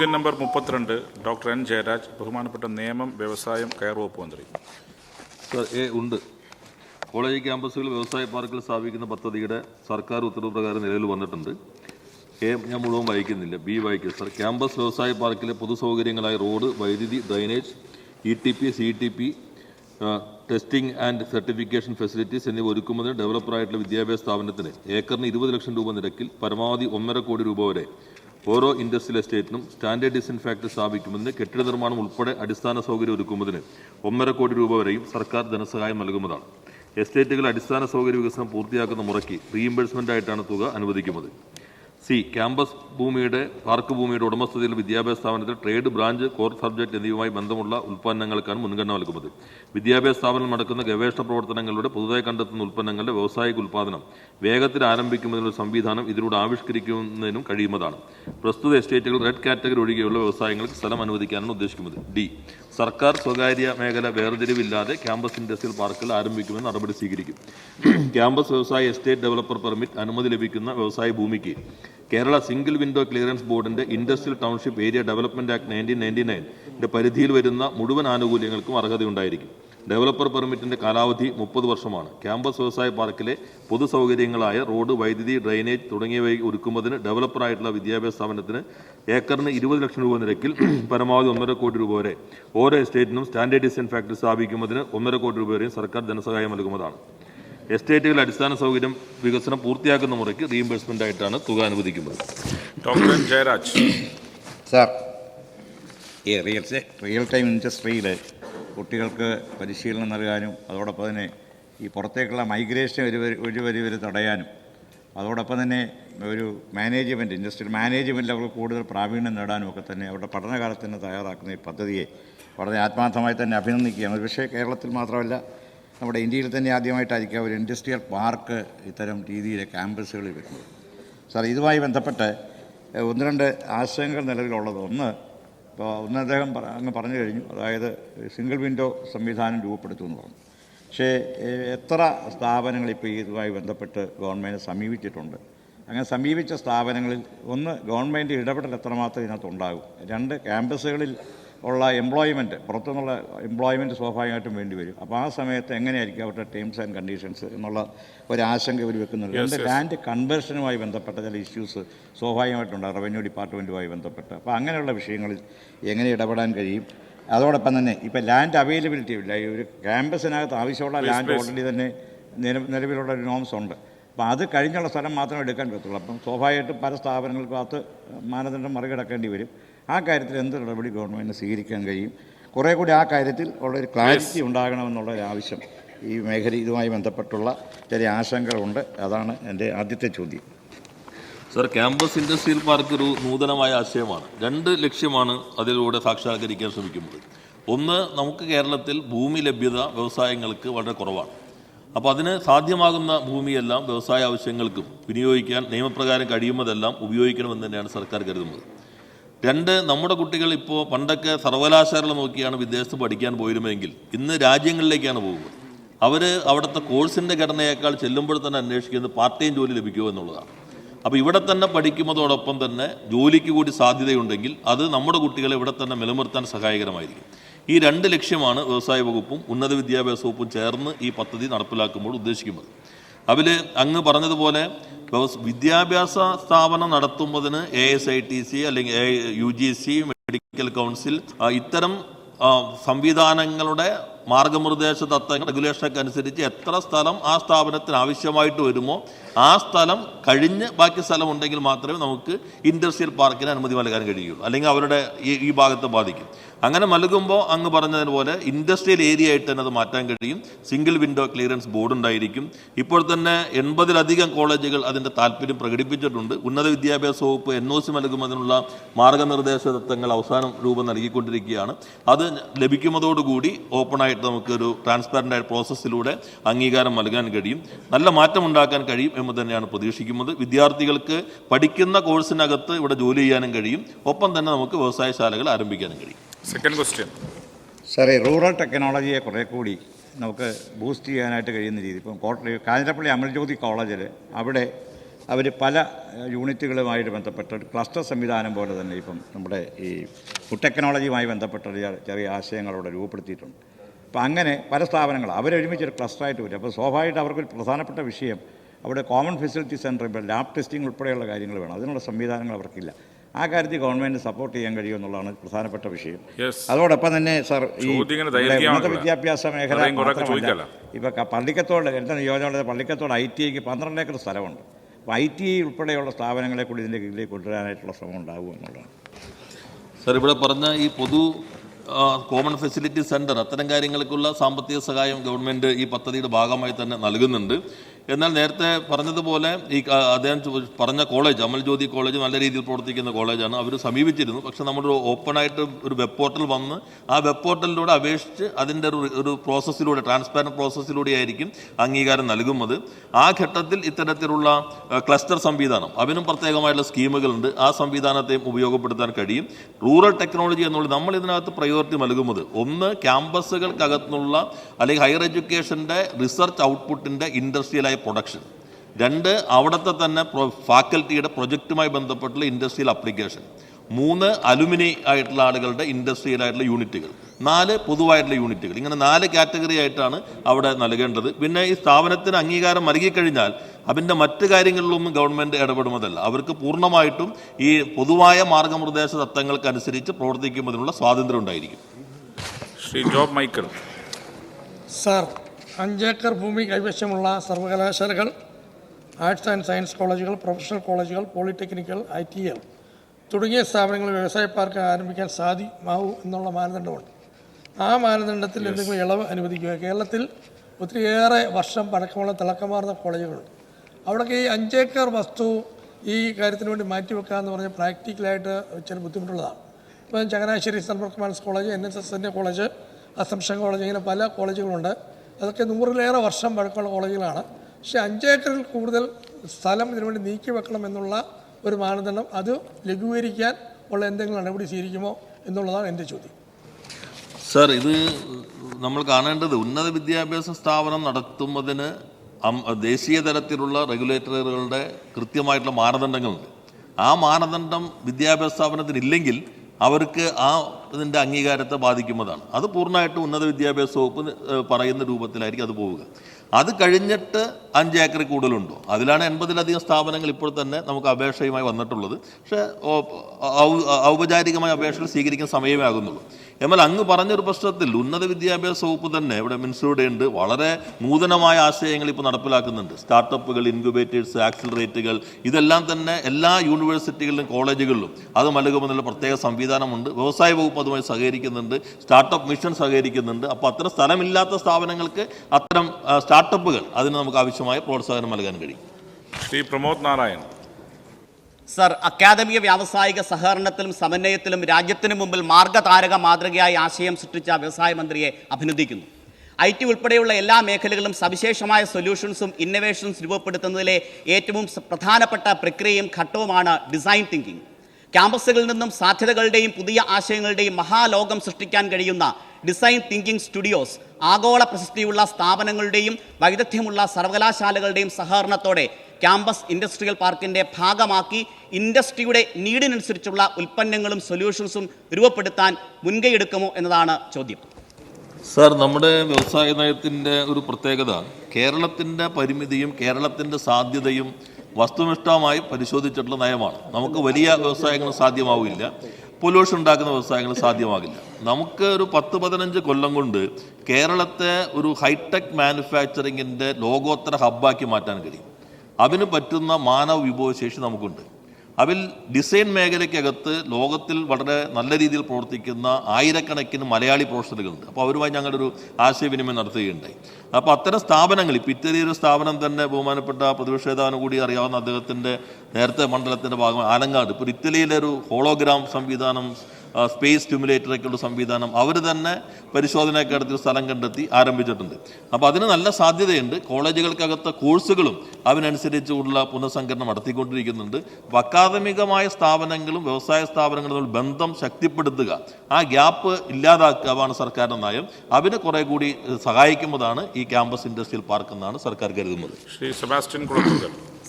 ചോദ്യം നമ്പർ മുപ്പത്തിരണ്ട് doctor N. Jayaraj ബഹുമാനപ്പെട്ട നിയമം വ്യവസായം കയർ വകുപ്പ് മന്ത്രി. സർ എ ഉണ്ട്. കോളേജ് ക്യാമ്പസുകൾ വ്യവസായ പാർക്കുകൾ സ്ഥാപിക്കുന്ന പദ്ധതിയുടെ സർക്കാർ ഉത്തരവ് പ്രകാരം നിലവിൽ വന്നിട്ടുണ്ട്. എ ഞാൻ മുഴുവൻ വായിക്കുന്നില്ല. ബി വായിക്കുക സർ ക്യാമ്പസ് വ്യവസായ പാർക്കിലെ പൊതു സൗകര്യങ്ങളായ റോഡ് വൈദ്യുതി drainage E T P C T P testing and certification facilities എന്നിവ ഒരുക്കുന്നതിന് ഡെവലപ്പറായിട്ടുള്ള വിദ്യാഭ്യാസ സ്ഥാപനത്തിന് ഏക്കറിന് ഇരുപത് ലക്ഷം രൂപ നിരക്കിൽ പരമാവധി ഒന്നര കോടി രൂപ വരെ ഓരോ ഇൻഡസ്ട്രിയൽ എസ്റ്റേറ്റിനും സ്റ്റാൻഡേർഡ് ഡിസൈൻ ഫാക്ടറി സ്ഥാപിക്കുന്നതിന് കെട്ടിട നിർമ്മാണം ഉൾപ്പെടെ അടിസ്ഥാന സൗകര്യം ഒരുക്കുന്നതിന് ഒന്നര കോടി രൂപ വരെയും സർക്കാർ ധനസഹായം നൽകുന്നതാണ്. എസ്റ്റേറ്റുകൾ അടിസ്ഥാന സൗകര്യ വികസനം പൂർത്തിയാക്കുന്ന മുറയ്ക്ക് റീഇംബേഴ്സ്മെന്റ് ആയിട്ടാണ് തുക അനുവദിക്കുന്നത്. സി ക്യാമ്പസ് ഭൂമിയുടെ പാർക്ക് ഭൂമിയുടെ ഉടമസ്ഥതയിൽ വിദ്യാഭ്യാസ സ്ഥാപനത്തിൽ ട്രേഡ് ബ്രാഞ്ച് കോർ സബ്ജക്ട് എന്നിവയുമായി ബന്ധമുള്ള ഉൽപ്പന്നങ്ങൾക്കാണ് മുൻഗണന നൽകുന്നത്. വിദ്യാഭ്യാസ സ്ഥാപനം നടക്കുന്ന ഗവേഷണ പ്രവർത്തനങ്ങളിലൂടെ പുതുതായി കണ്ടെത്തുന്ന ഉൽപ്പന്നങ്ങളുടെ വ്യാവസായിക ഉൽപ്പാദനം വേഗത്തിൽ ആരംഭിക്കുന്നതിനുള്ള സംവിധാനം ഇതിലൂടെ ആവിഷ്കരിക്കുന്നതിനും കഴിയുന്നതാണ്. പ്രസ്തുത എസ്റ്റേറ്റുകൾ റെഡ് കാറ്റഗറി ഒഴികെയുള്ള വ്യവസായങ്ങൾക്ക് സ്ഥലം അനുവദിക്കാനാണ് ഉദ്ദേശിക്കുന്നത്. ഡി സർക്കാർ സ്വകാര്യ മേഖല വേർതിരിവില്ലാതെ ക്യാമ്പസ് ഇൻഡസ്ട്രിയൽ പാർക്കുകൾ ആരംഭിക്കുമെന്ന് നടപടി സ്വീകരിക്കും. ക്യാമ്പസ് വ്യവസായ എസ്റ്റേറ്റ് ഡെവലപ്പർ പെർമിറ്റ് അനുമതി ലഭിക്കുന്ന വ്യവസായ ഭൂമിക്ക്. കേരള സിംഗിൾ വിൻഡോ ക്ലിയറൻസ് ബോർഡിന്റെ industrial township area development act nineteen ninety nine പരിധിയിൽ വരുന്ന മുഴുവൻ ആനുകൂല്യങ്ങൾക്കും അർഹതയുണ്ടായിരിക്കും. ഡെവലപ്പർ പെർമിറ്റിന്റെ കാലാവധി മുപ്പത് വർഷമാണ്. ക്യാമ്പസ് വ്യവസായ പാർക്കിലെ പൊതു സൗകര്യങ്ങളായ റോഡ് വൈദ്യുതി ഡ്രൈനേജ് തുടങ്ങിയവ ഒരുക്കുന്നതിന് ഡെവലപ്പറായിട്ടുള്ള വിദ്യാഭ്യാസ സ്ഥാപനത്തിന് ഏക്കറിന് ഇരുപത് ലക്ഷം രൂപ നിരക്കിൽ പരമാവധി ഒന്നര കോടി രൂപ വരെ ഓരോ എസ്റ്റേറ്റിനും സ്റ്റാൻഡേർഡ് ഡിസൈൻ ഫാക്ടറി സ്ഥാപിക്കുന്നതിന് ഒന്നര കോടി രൂപ വരെയും സർക്കാർ ധനസഹായം നൽകുന്നതാണ്. എസ്റ്റേറ്റുകളുടെ അടിസ്ഥാന സൗകര്യം വികസനം പൂർത്തിയാക്കുന്ന മുറയ്ക്ക് റീഇംബേഴ്സ്മെന്റ് ആയിട്ടാണ് തുക അനുവദിക്കുന്നത്. ഡോക്ടർ ജയരാജ്. സാർ ഈ റിയൽ റിയൽ ടൈം ഇൻഡസ്ട്രിയിൽ കുട്ടികൾക്ക് പരിശീലനം നൽകാനും അതോടൊപ്പം തന്നെ ഈ പുറത്തേക്കുള്ള മൈഗ്രേഷൻ ഒരു ഒരു വരി വരെ തടയാനും അതോടൊപ്പം തന്നെ ഒരു മാനേജ്മെന്റ് ഇൻഡസ്ട്രിയൽ മാനേജ്മെന്റിൽ അവർക്ക് കൂടുതൽ പ്രാവീണ്യം നേടാനും ഒക്കെ തന്നെ അവരുടെ പഠനകാലത്ത് തന്നെ തയ്യാറാക്കുന്ന ഈ പദ്ധതിയെ വളരെ ആത്മാർത്ഥമായി തന്നെ അഭിനന്ദിക്കുകയാണ്. പക്ഷേ കേരളത്തിൽ മാത്രമല്ല നമ്മുടെ ഇന്ത്യയിൽ തന്നെ ആദ്യമായിട്ടായിരിക്കും ഒരു ഇൻഡസ്ട്രിയൽ പാർക്ക് ഇത്തരം രീതിയിലെ ക്യാമ്പസുകളിൽ വരുന്നത്. സാർ ഇതുമായി ബന്ധപ്പെട്ട് ഒന്ന് രണ്ട് ആശയങ്ങൾ നിലവിലുള്ളത്. ഒന്ന് ഇപ്പോൾ ഒന്ന് അദ്ദേഹം അങ്ങ് പറഞ്ഞു കഴിഞ്ഞു. അതായത് സിംഗിൾ വിൻഡോ സംവിധാനം രൂപപ്പെടുത്തുമെന്ന് പറഞ്ഞു. പക്ഷേ എത്ര സ്ഥാപനങ്ങൾ ഇപ്പോൾ ഇതുമായി ബന്ധപ്പെട്ട് ഗവൺമെന്റ് സമീപിച്ചിട്ടുണ്ട്? അങ്ങനെ സമീപിച്ച സ്ഥാപനങ്ങളിൽ ഒന്ന് ഗവൺമെന്റ് ഇടപെടൽ എത്രമാത്രം ഇതിനകത്ത് ഉണ്ടാകും? രണ്ട് ക്യാമ്പസുകളിൽ ഉള്ള എംപ്ലോയ്മെന്റ് പുറത്തുനിന്നുള്ള എംപ്ലോയ്മെന്റ് സ്വാഭാവികമായിട്ടും വേണ്ടി വരും. അപ്പോൾ ആ സമയത്ത് എങ്ങനെയായിരിക്കും അവരുടെ ടേംസ് ആൻഡ് കണ്ടീഷൻസ് എന്നുള്ള ഒരു ആശങ്ക ഇവർ വെക്കുന്നുണ്ട്. എന്റെ ലാൻഡ് കൺവേർഷനുമായി ബന്ധപ്പെട്ട ചില ഇഷ്യൂസ് സ്വാഭാവികമായിട്ടുണ്ട്. റവന്യൂ ഡിപ്പാർട്ട്മെന്റുമായി ബന്ധപ്പെട്ട്. അപ്പോൾ അങ്ങനെയുള്ള വിഷയങ്ങളിൽ എങ്ങനെ ഇടപെടാൻ കഴിയും? അതോടൊപ്പം തന്നെ ഇപ്പോൾ ലാൻഡ് അവൈലബിലിറ്റി ഇല്ല. ഈ ഒരു ക്യാമ്പസിനകത്ത് ആവശ്യമുള്ള ലാൻഡ് ഓൾറെഡി തന്നെ നില- നിലവിലുള്ള ഒരു നോംസ് ഉണ്ട്. അപ്പോൾ അത് കഴിഞ്ഞുള്ള സ്ഥലം മാത്രമേ എടുക്കാൻ പറ്റുള്ളൂ. അപ്പം സ്വാഭാവികമായിട്ടും പല സ്ഥാപനങ്ങൾക്കകത്ത് മാനദണ്ഡം മറികടക്കേണ്ടി വരും. ആ കാര്യത്തിൽ എന്ത് നടപടി ഗവൺമെന്റിന് സ്വീകരിക്കാൻ കഴിയും? കുറേ കൂടി ആ കാര്യത്തിൽ ഉള്ളൊരു ക്ലാരിറ്റി ഉണ്ടാകണമെന്നുള്ള ഒരു ആവശ്യം ഈ മേഖല ഇതുമായി ബന്ധപ്പെട്ടുള്ള ചില ആശങ്കകളുണ്ട്. അതാണ് എന്റെ ആദ്യത്തെ ചോദ്യം. സർ ക്യാമ്പസ് ഇൻഡസ്ട്രിയൽ പാർക്ക് ഒരു നൂതനമായ ആശയമാണ്. രണ്ട് ലക്ഷ്യമാണ് അതിലൂടെ സാക്ഷാത്കരിക്കാൻ ശ്രമിക്കുന്നത്. ഒന്ന് നമുക്ക് കേരളത്തിൽ ഭൂമി ലഭ്യത വ്യവസായങ്ങൾക്ക് വളരെ കുറവാണ്. അപ്പോൾ അതിന് സാധ്യമാകുന്ന ഭൂമിയെല്ലാം വ്യവസായ ആവശ്യങ്ങൾക്കും വിനിയോഗിക്കാൻ നിയമപ്രകാരം കഴിയുന്നതെല്ലാം ഉപയോഗിക്കണമെന്ന് തന്നെയാണ് സർക്കാർ കരുതുന്നത്. രണ്ട് നമ്മുടെ കുട്ടികൾ ഇപ്പോൾ പണ്ടൊക്കെ സർവകലാശാല നോക്കിയാണ് വിദേശത്ത് പഠിക്കാൻ പോയിരുന്നെങ്കിൽ ഇന്ന് രാജ്യങ്ങളിലേക്കാണ് പോകുന്നത് അവർ അവിടുത്തെ കോഴ്സിന്റെ ഘടനയേക്കാൾ ചെല്ലുമ്പോൾ തന്നെ അന്വേഷിക്കുന്നത് പാർട്ട് ടൈം ജോലി ലഭിക്കുമോ എന്നുള്ളതാണ്. അപ്പോൾ ഇവിടെ തന്നെ പഠിക്കുന്നതോടൊപ്പം തന്നെ ജോലിക്ക് കൂടി സാധ്യതയുണ്ടെങ്കിൽ അത് നമ്മുടെ കുട്ടികളെ ഇവിടെ തന്നെ നിലനിർത്താൻ സഹായകരമായിരിക്കും. ഈ രണ്ട് ലക്ഷ്യമാണ് വ്യവസായ വകുപ്പും ഉന്നത വിദ്യാഭ്യാസ വകുപ്പും ചേർന്ന് ഈ പദ്ധതി നടപ്പിലാക്കുമ്പോൾ ഉദ്ദേശിക്കുന്നത്. അതിൽ അങ്ങ് പറഞ്ഞതുപോലെ വിദ്യാഭ്യാസ സ്ഥാപനം നടത്തുന്നതിന് A S I T C അല്ലെങ്കിൽ U G C medical council ഇത്തരം സംവിധാനങ്ങളുടെ മാർഗനിർദ്ദേശ തത്വങ്ങൾ റെഗുലേഷനൊക്കെ അനുസരിച്ച് എത്ര സ്ഥലം ആ സ്ഥാപനത്തിന് ആവശ്യമായിട്ട് വരുമോ ആ സ്ഥലം കഴിഞ്ഞ് ബാക്കി സ്ഥലം ഉണ്ടെങ്കിൽ മാത്രമേ നമുക്ക് ഇൻഡസ്ട്രിയൽ പാർക്കിന് അനുമതി നൽകാൻ കഴിയുള്ളൂ. അല്ലെങ്കിൽ അവരുടെ ഈ ഈ ഭാഗത്തെ ബാധിക്കും. അങ്ങനെ നൽകുമ്പോൾ അങ്ങ് പറഞ്ഞതുപോലെ ഇൻഡസ്ട്രിയൽ ഏരിയ ആയിട്ട് തന്നെ അത് മാറ്റാൻ കഴിയും. സിംഗിൾ വിൻഡോ ക്ലിയറൻസ് ബോർഡ് ഉണ്ടായിരിക്കും. ഇപ്പോൾ തന്നെ എൺപതിലധികം കോളേജുകൾ അതിന്റെ താല്പര്യം പ്രകടിപ്പിച്ചിട്ടുണ്ട്. ഉന്നത വിദ്യാഭ്യാസ വകുപ്പ് എൻ ഒ സി നൽകുന്നതിനുള്ള മാർഗനിർദ്ദേശ തത്വങ്ങൾ അവസാനം രൂപം നൽകിക്കൊണ്ടിരിക്കുകയാണ്. അത് ലഭിക്കുന്നതോടുകൂടി ഓപ്പണായിട്ട് നമുക്കൊരു ട്രാൻസ്പാരന്റ് ആയ പ്രോസസ്സിലൂടെ അംഗീകാരം നൽകാൻ കഴിയും. നല്ല മാറ്റം ഉണ്ടാക്കാൻ കഴിയും എന്ന് തന്നെയാണ് പ്രതീക്ഷിക്കുന്നത്. വിദ്യാർത്ഥികൾക്ക് പഠിക്കുന്ന കോഴ്സിനകത്ത് ഇവിടെ ജോലി ചെയ്യാനും കഴിയും. ഒപ്പം തന്നെ നമുക്ക് വ്യവസായശാലകൾ ആരംഭിക്കാനും കഴിയും. സെക്കൻഡ് ക്വസ്റ്റ്യൻ സാറേ റൂറൽ ടെക്നോളജിയെ കുറേ കൂടി നമുക്ക് ബൂസ്റ്റ് ചെയ്യാനായിട്ട് കഴിയുന്ന രീതി. ഇപ്പം കോട്ടയം കാഞ്ഞിരപ്പള്ളി അമൽജ്യോതി കോളേജിൽ അവിടെ അവർ പല യൂണിറ്റുകളുമായിട്ട് ബന്ധപ്പെട്ട ഒരു ക്ലസ്റ്റർ സംവിധാനം പോലെ തന്നെ ഇപ്പം നമ്മുടെ ഈ ഫുഡ് ടെക്നോളജിയുമായി ബന്ധപ്പെട്ട ചെറിയ ആശയങ്ങൾ അവിടെ രൂപപ്പെടുത്തിയിട്ടുണ്ട്. അപ്പോൾ അങ്ങനെ പല സ്ഥാപനങ്ങൾ അവരൊരുമിച്ചൊരു ക്ലസ്റ്ററായിട്ട് വരും. അപ്പോൾ സ്വാഭാവികമായിട്ട് അവർക്കൊരു പ്രധാനപ്പെട്ട വിഷയം അവിടെ കോമൺ ഫെസിലിറ്റി സെന്റർ ഇപ്പോൾ ലാബ് ടെസ്റ്റിംഗ് ഉൾപ്പെടെയുള്ള കാര്യങ്ങൾ വേണം. അതിനുള്ള സംവിധാനങ്ങൾ അവർക്കില്ല. ആ കാര്യത്തിൽ ഗവൺമെന്റ് സപ്പോർട്ട് ചെയ്യാൻ കഴിയുമെന്നുള്ളതാണ് പ്രധാനപ്പെട്ട വിഷയം. യെസ് അതോടൊപ്പം തന്നെ സർ ഈ. ഉന്നത വിദ്യാഭ്യാസ മേഖല മാത്രമല്ല. ഇപ്പോൾ പള്ളിക്കത്തോട് എന്റെ നിയോജനമുള്ള പള്ളിക്കത്തോട് ഐ ടി ഐക്ക് പന്ത്രണ്ട് ഏക്കർ സ്ഥലമുണ്ട്. അപ്പോൾ ഐ ടി ഐ ഉൾപ്പെടെയുള്ള സ്ഥാപനങ്ങളെ കൂടി ഇതിന്റെ കീഴിലേക്ക് കൊണ്ടുവരാനായിട്ടുള്ള ശ്രമം ഉണ്ടാകും എന്നുള്ളതാണ്. സർ ഇവിടെ പറഞ്ഞ ഈ പൊതു കോമൺ ഫെസിലിറ്റി സെന്റർ അത്തരം കാര്യങ്ങൾക്കുള്ള സാമ്പത്തിക സഹായം ഗവൺമെന്റ് ഈ പദ്ധതിയുടെ ഭാഗമായി തന്നെ നൽകുന്നുണ്ട്. എന്നാൽ നേരത്തെ പറഞ്ഞതുപോലെ ഈ അദ്ദേഹം പറഞ്ഞ കോളേജ് അമൽ ജ്യോതി കോളേജ് നല്ല രീതിയിൽ പ്രവർത്തിക്കുന്ന കോളേജാണ്. അവർ സമീപിച്ചിരുന്നു. പക്ഷേ നമ്മുടെ ഓപ്പണായിട്ട് ഒരു വെബ് പോർട്ടൽ വന്ന് ആ വെബ് പോർട്ടലിലൂടെ അപേക്ഷിച്ച് അതിന്റെ ഒരു ഒരു പ്രോസസ്സിലൂടെ ട്രാൻസ്പാരന്റ് പ്രോസസ്സിലൂടെ ആയിരിക്കും അംഗീകാരം നൽകുന്നത്. ആ ഘട്ടത്തിൽ ഇത്തരത്തിലുള്ള ക്ലസ്റ്റർ സംവിധാനം അതിനും പ്രത്യേകമായിട്ടുള്ള സ്കീമുകളുണ്ട്. ആ സംവിധാനത്തെയും ഉപയോഗപ്പെടുത്താൻ കഴിയും. റൂറൽ ടെക്നോളജി എന്നുള്ളത് നമ്മൾ ഇതിനകത്ത് പ്രയോറിറ്റി നൽകുന്നത്. ഒന്ന് ക്യാമ്പസുകൾക്കകത്തുള്ള അല്ലെങ്കിൽ ഹയർ എഡ്യൂക്കേഷന്റെ റിസർച്ച് ഔട്ട്പുട്ടിന്റെ ഇൻഡസ്ട്രിയലായ പ്രൊഡക്ഷൻ രണ്ട് അവിടുത്തെ തന്നെ ഫാക്കൽറ്റിയുടെ പ്രൊജക്റ്റുമായി ബന്ധപ്പെട്ടുള്ള ഇൻഡസ്ട്രിയൽ അപ്ലിക്കേഷൻ മൂന്ന് അലുമിനി ആയിട്ടുള്ള ആളുകളുടെ ഇൻഡസ്ട്രിയൽ ആയിട്ടുള്ള യൂണിറ്റുകൾ നാല് പൊതുവായിട്ടുള്ള യൂണിറ്റുകൾ ഇങ്ങനെ നാല് കാറ്റഗറി ആയിട്ടാണ് അവിടെ നൽകേണ്ടത്. പിന്നെ ഈ സ്ഥാപനത്തിന് അംഗീകാരം നൽകിക്കഴിഞ്ഞാൽ അതിന്റെ മറ്റ് കാര്യങ്ങളിലൊന്നും ഗവൺമെന്റ് ഇടപെടുന്നതല്ല. അവർക്ക് പൂർണമായിട്ടും ഈ പൊതുവായ മാർഗനിർദ്ദേശ തത്വങ്ങൾക്കനുസരിച്ച് പ്രവർത്തിക്കുന്നതിനുള്ള സ്വാതന്ത്ര്യം ഉണ്ടായിരിക്കും. ശ്രീ ജോബ് മൈക്കിൾ സാർ അഞ്ചേക്കർ ഭൂമി കൈവശമുള്ള സർവകലാശാലകൾ ആർട്സ് ആൻഡ് സയൻസ് കോളേജുകൾ പ്രൊഫഷണൽ കോളേജുകൾ പോളിടെക്നിക്കൽ ഐ ടി എൽ തുടങ്ങിയ സ്ഥാപനങ്ങൾ വ്യവസായ പാർക്ക് ആരംഭിക്കാൻ സാധ്യമാവൂ എന്നുള്ള മാനദണ്ഡമുണ്ട്. ആ മാനദണ്ഡത്തിൽ എന്തെങ്കിലും ഇളവ് അനുവദിക്കുക. കേരളത്തിൽ ഒത്തിരിയേറെ വർഷം പഴക്കമുള്ള തിളക്കമാർന്ന കോളേജുകളുണ്ട്. അവിടേക്ക് ഈ അഞ്ചേക്കർ വസ്തു ഈ കാര്യത്തിന് വേണ്ടി മാറ്റിവെക്കുക എന്ന് പറഞ്ഞാൽ പ്രാക്ടിക്കലായിട്ട് ചില ബുദ്ധിമുട്ടുള്ളതാണ്. ഇപ്പം ചങ്ങനാശ്ശേരി കമാൻസ് കോളേജ് എൻ എസ് എസിന്റെ കോളേജ് അസംഷൻ കോളേജ് ഇങ്ങനെ പല കോളേജുകളുണ്ട്. അതൊക്കെ നൂറിലേറെ വർഷം പഴക്കമുള്ള കോളേജുകളാണ്. പക്ഷേ അഞ്ചേക്കറിൽ കൂടുതൽ സ്ഥലം ഇതിനുവേണ്ടി നീക്കി വെക്കണം എന്നുള്ള ഒരു മാനദണ്ഡം അത് ലഘൂകരിക്കാൻ ഉള്ള എന്തെങ്കിലും നടപടി സ്വീകരിക്കുമോ എന്നുള്ളതാണ് എന്റെ ചോദ്യം. സർ ഇത് നമ്മൾ കാണേണ്ടത് ഉന്നത വിദ്യാഭ്യാസ സ്ഥാപനം നടത്തുന്നതിന് ദേശീയ തലത്തിലുള്ള റെഗുലേറ്ററുകളുടെ കൃത്യമായിട്ടുള്ള മാനദണ്ഡങ്ങളുണ്ട്. ആ മാനദണ്ഡം വിദ്യാഭ്യാസ സ്ഥാപനത്തിന് ഇല്ലെങ്കിൽ അവർക്ക് ആ ഇതിന്റെ അംഗീകാരത്തെ ബാധിക്കുന്നതാണ് അത് പൂർണമായിട്ടും ഉന്നത വിദ്യാഭ്യാസ വകുപ്പ് പറയുന്ന രൂപത്തിലായിരിക്കും അത് പോവുക. അത് കഴിഞ്ഞിട്ട് അഞ്ച് ഏക്കർ കൂടുതലുണ്ടോ? അതിലാണ് എൺപതിലധികം സ്ഥാപനങ്ങൾ ഇപ്പോൾ തന്നെ നമുക്ക് അപേക്ഷയുമായി വന്നിട്ടുള്ളത്. പക്ഷേ ഔപചാരികമായ അപേക്ഷകൾ സ്വീകരിക്കാൻ സമയമേ ആകുന്നുള്ളൂ. എന്നാൽ അങ്ങ് പറഞ്ഞൊരു പ്രശ്നത്തിൽ ഉന്നത വിദ്യാഭ്യാസ വകുപ്പ് തന്നെ ഇവിടെ മിനിസ്റ്ററുടെ ഉണ്ട്. വളരെ നൂതനമായ ആശയങ്ങൾ ഇപ്പോൾ നടപ്പിലാക്കുന്നുണ്ട്. സ്റ്റാർട്ടപ്പുകൾ ഇൻക്യുബേറ്റേഴ്സ് ആക്സിലറേറ്റുകൾ ഇതെല്ലാം തന്നെ എല്ലാ യൂണിവേഴ്സിറ്റികളിലും കോളേജുകളിലും. അത് നൽകുമെന്നുള്ള പ്രത്യേക സംവിധാനമുണ്ട്. വ്യവസായ വകുപ്പ് അതുമായി സഹകരിക്കുന്നുണ്ട്. Startup mission സഹകരിക്കുന്നുണ്ട്. അപ്പോൾ അത്തരം സ്ഥലമില്ലാത്ത സ്ഥാപനങ്ങൾക്ക് അത്തരം ആ, സ്റ്റാർട്ടപ്പുകൾ അതിന് നമുക്ക് ആവശ്യമായ പ്രോത്സാഹനം നൽകാൻ കഴിയും. ശ്രീ പ്രമോദ് നാരായൺ സർ അക്കാദമിക വ്യാവസായിക സഹകരണത്തിലും സമന്വയത്തിലും രാജ്യത്തിന് മുമ്പിൽ മാർഗതാരക മാതൃകയായി ആശയം സൃഷ്ടിച്ച വ്യവസായ മന്ത്രിയെ അഭിനന്ദിക്കുന്നു. ഐ ടി ഉൾപ്പെടെയുള്ള എല്ലാ മേഖലകളിലും സവിശേഷമായ സൊല്യൂഷൻസും ഇന്നവേഷൻസ് രൂപപ്പെടുത്തുന്നതിലെ ഏറ്റവും പ്രധാനപ്പെട്ട പ്രക്രിയയും ഘട്ടവുമാണ് ഡിസൈൻ തിങ്കിങ് ക്യാമ്പസുകളിൽ നിന്നും സാധ്യതകളുടെയും പുതിയ ആശയങ്ങളുടെയും മഹാലോകം സൃഷ്ടിക്കാൻ കഴിയുന്ന ഡിസൈൻ തിങ്കിങ് സ്റ്റുഡിയോസ് ആഗോള പ്രശസ്തിയുള്ള സ്ഥാപനങ്ങളുടെയും വൈദഗ്ധ്യമുള്ള സർവകലാശാലകളുടെയും സഹകരണത്തോടെ ക്യാമ്പസ് ഇൻഡസ്ട്രിയൽ പാർക്കിന്റെ ഭാഗമാക്കി ഇൻഡസ്ട്രിയുടെ നീഡിനനുസരിച്ചുള്ള ഉൽപ്പന്നങ്ങളും സൊല്യൂഷൻസും രൂപപ്പെടുത്താൻ മുൻകൈയെടുക്കുമോ എന്നതാണ് ചോദ്യം. സാർ നമ്മുടെ വ്യവസായ നയത്തിന്റെ ഒരു പ്രത്യേകത കേരളത്തിന്റെ പരിമിതിയും കേരളത്തിന്റെ സാധ്യതയും വസ്തുനിഷ്ഠമായി പരിശോധിച്ചിട്ടുള്ള നയമാണ്. നമുക്ക് വലിയ വ്യവസായങ്ങൾ സാധ്യമാവില്ല. പൊല്യൂഷൻ ഉണ്ടാക്കുന്ന വ്യവസായങ്ങൾ സാധ്യമാകില്ല. നമുക്ക് ഒരു പത്ത് പതിനഞ്ച് കൊല്ലം കൊണ്ട് കേരളത്തെ ഒരു ഹൈടെക് മാനുഫാക്ചറിങ്ങിന്റെ ലോകോത്തര ഹബ്ബാക്കി മാറ്റാൻ കഴിയും. അതിന് പറ്റുന്ന മാനവ വിഭവശേഷി നമുക്കുണ്ട്. അതിൽ ഡിസൈൻ മേഖലയ്ക്കകത്ത് ലോകത്തിൽ വളരെ നല്ല രീതിയിൽ പ്രവർത്തിക്കുന്ന ആയിരക്കണക്കിന് മലയാളി പ്രൊഫഷണലുകളുണ്ട്. അപ്പോൾ അവരുമായി ഞങ്ങളൊരു ആശയവിനിമയം നടത്തുകയുണ്ടായി. അപ്പോൾ അത്തരം സ്ഥാപനങ്ങൾ ഇപ്പോൾ ഇത്തരം ഒരു സ്ഥാപനം തന്നെ ബഹുമാനപ്പെട്ട പ്രതിപക്ഷേതാവിന് കൂടി അറിയാവുന്ന അദ്ദേഹത്തിന്റെ നേരത്തെ മണ്ഡലത്തിന്റെ ഭാഗം ആലങ്ങാട്. ഇപ്പോൾ ഇറ്റലിയിലെ ഒരു ഹോളോഗ്രാം സംവിധാനം സ്പേസ് സ്റ്റിമുലേറ്ററൊക്കെയുള്ള സംവിധാനം അവർ തന്നെ പരിശോധനയൊക്കെ സ്ഥലം കണ്ടെത്തി ആരംഭിച്ചിട്ടുണ്ട്. അപ്പോൾ അതിന് നല്ല സാധ്യതയുണ്ട്. കോളേജുകൾക്കകത്ത കോഴ്സുകളും അതിനനുസരിച്ചുള്ള പുനഃസംഘടന നടത്തിക്കൊണ്ടിരിക്കുന്നുണ്ട്. അപ്പോൾ അക്കാദമികമായ സ്ഥാപനങ്ങളും വ്യവസായ സ്ഥാപനങ്ങളും തമ്മിൽ ബന്ധം ശക്തിപ്പെടുത്തുക ആ ഗ്യാപ്പ് ഇല്ലാതാക്കാവാണ് സർക്കാരിന്റെ നയം. അതിന് കുറേ കൂടി സഹായിക്കുന്നതാണ് ഈ ക്യാമ്പസ് ഇൻഡസ്ട്രിയൽ പാർക്ക് എന്നാണ് സർക്കാർ കരുതുന്നത്. ശ്രീ സെബാസ്റ്റ്യൻ